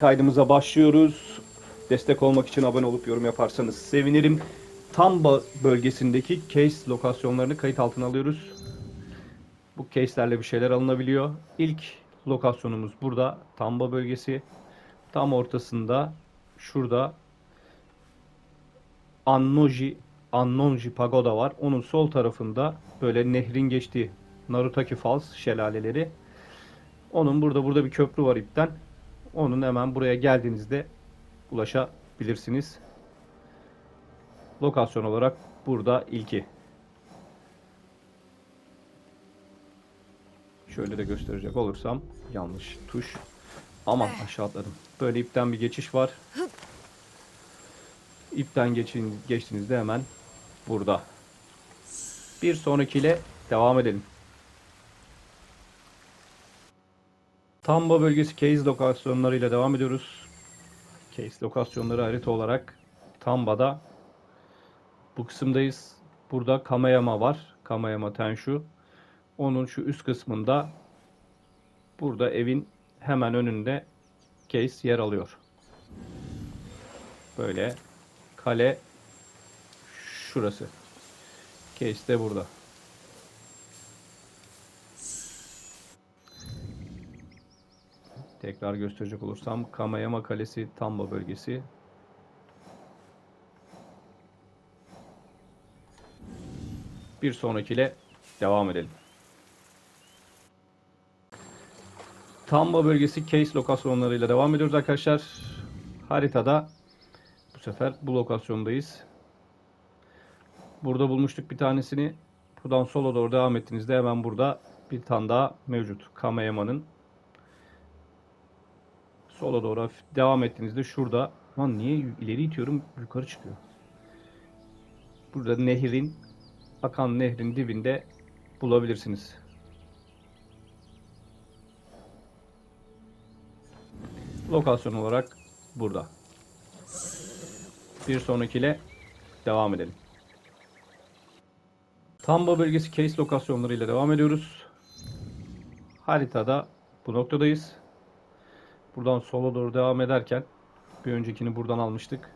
Kaydımıza başlıyoruz. Destek olmak için abone olup yorum yaparsanız sevinirim. Tamba bölgesindeki case lokasyonlarını kayıt altına alıyoruz. Bu case'lerle bir şeyler alınabiliyor. İlk lokasyonumuz burada. Tamba bölgesi. Tam ortasında şurada Annoji Annonji Pagoda var. Onun sol tarafında böyle nehrin geçtiği Narutaki Falls şelaleleri. Onun burada burada bir köprü var ipten. Onun hemen buraya geldiğinizde ulaşabilirsiniz. Lokasyon olarak burada ilki. Şöyle de gösterecek olursam yanlış tuş. Aman aşağı atladım. Böyle ipten bir geçiş var. İpten geçin, geçtiğinizde hemen burada. Bir sonrakiyle devam edelim. Tamba bölgesi case lokasyonlarıyla devam ediyoruz. Case lokasyonları harita olarak Tamba'da bu kısımdayız. Burada Kamayama var. Kamayama Tenshu. Onun şu üst kısmında burada evin hemen önünde case yer alıyor. Böyle kale şurası. Case de burada. Tekrar gösterecek olursam Kamayama Kalesi Tamba bölgesi. Bir sonrakiyle devam edelim. Tamba bölgesi case lokasyonlarıyla devam ediyoruz arkadaşlar. Haritada bu sefer bu lokasyondayız. Burada bulmuştuk bir tanesini. Buradan sola doğru devam ettiğinizde hemen burada bir tane daha mevcut. Kamayama'nın Sola doğru devam ettiğinizde şurada lan niye ileri itiyorum yukarı çıkıyor. Burada nehrin akan nehrin dibinde bulabilirsiniz. Lokasyon olarak burada. Bir sonrakiyle devam edelim. Tamba bölgesi case lokasyonlarıyla devam ediyoruz. Haritada bu noktadayız. Buradan sola doğru devam ederken bir öncekini buradan almıştık.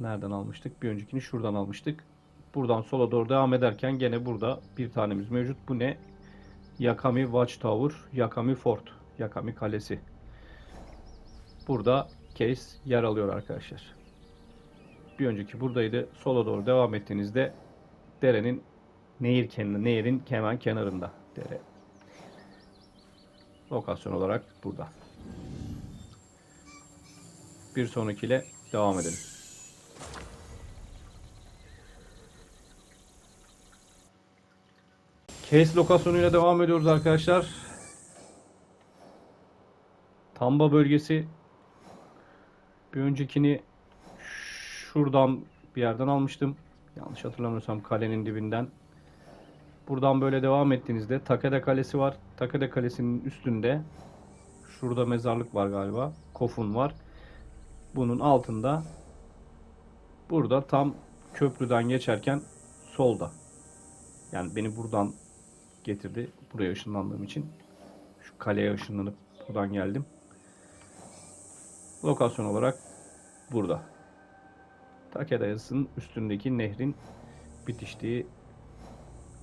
Nereden almıştık? Bir öncekini şuradan almıştık. Buradan sola doğru devam ederken gene burada bir tanemiz mevcut. Bu ne? Yakami Watchtower, Yakami Fort, Yakami Kalesi. Burada case yer alıyor arkadaşlar. Bir önceki buradaydı. Sola doğru devam ettiğinizde derenin nehir kenarı, nehirin hemen kenarında dere. Lokasyon olarak burada. Bir sonrakiyle devam edelim. Case lokasyonuyla devam ediyoruz arkadaşlar. Tamba bölgesi bir öncekini şuradan bir yerden almıştım. Yanlış hatırlamıyorsam kalenin dibinden. Buradan böyle devam ettiğinizde Takeda Kalesi var. Takeda Kalesi'nin üstünde şurada mezarlık var galiba. Kofun var. Bunun altında burada tam köprüden geçerken solda. Yani beni buradan getirdi. Buraya ışınlandığım için. Şu kaleye ışınlanıp buradan geldim. Lokasyon olarak burada. Takeda yazısının üstündeki nehrin bitiştiği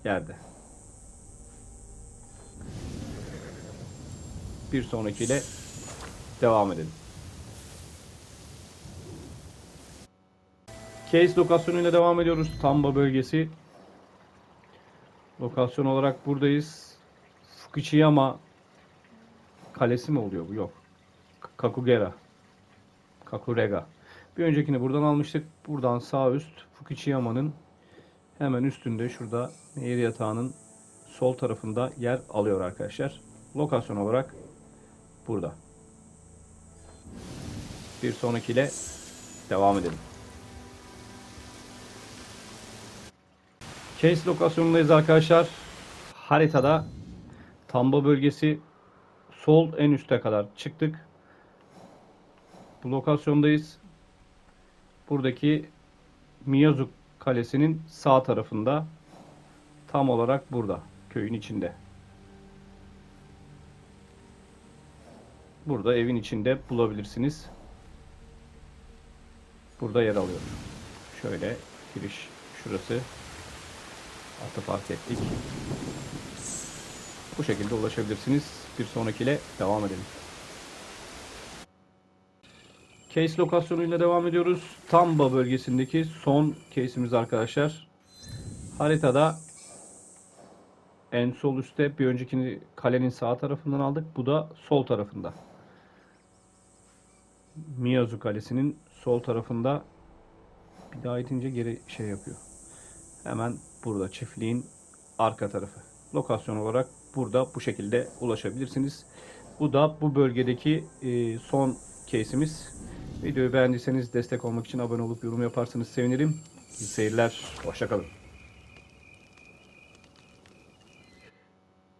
yerde. Bir sonrakiyle devam edelim. Case lokasyonuyla devam ediyoruz. Tamba bölgesi. Lokasyon olarak buradayız. Fukuchiyama kalesi mi oluyor bu? Yok. Kakugera. Kakurega. Bir öncekini buradan almıştık. Buradan sağ üst Fukuchiyama'nın hemen üstünde şurada nehir yatağının sol tarafında yer alıyor arkadaşlar. Lokasyon olarak burada. Bir sonrakiyle devam edelim. Case lokasyonundayız arkadaşlar. Haritada Tamba bölgesi sol en üste kadar çıktık. Bu lokasyondayız. Buradaki Miyazu Kalesi'nin sağ tarafında tam olarak burada köyün içinde. burada evin içinde bulabilirsiniz. Burada yer alıyor. Şöyle giriş şurası. Altı fark ettik. Bu şekilde ulaşabilirsiniz. Bir sonrakiyle devam edelim. Case lokasyonuyla devam ediyoruz. Tamba bölgesindeki son case'imiz arkadaşlar. Haritada en sol üstte bir öncekini kalenin sağ tarafından aldık. Bu da sol tarafında. Miyazu Kalesi'nin sol tarafında bir daha itince geri şey yapıyor. Hemen burada çiftliğin arka tarafı. Lokasyon olarak burada bu şekilde ulaşabilirsiniz. Bu da bu bölgedeki e, son case'imiz. Videoyu beğendiyseniz destek olmak için abone olup yorum yaparsanız sevinirim. İyi seyirler. Hoşçakalın.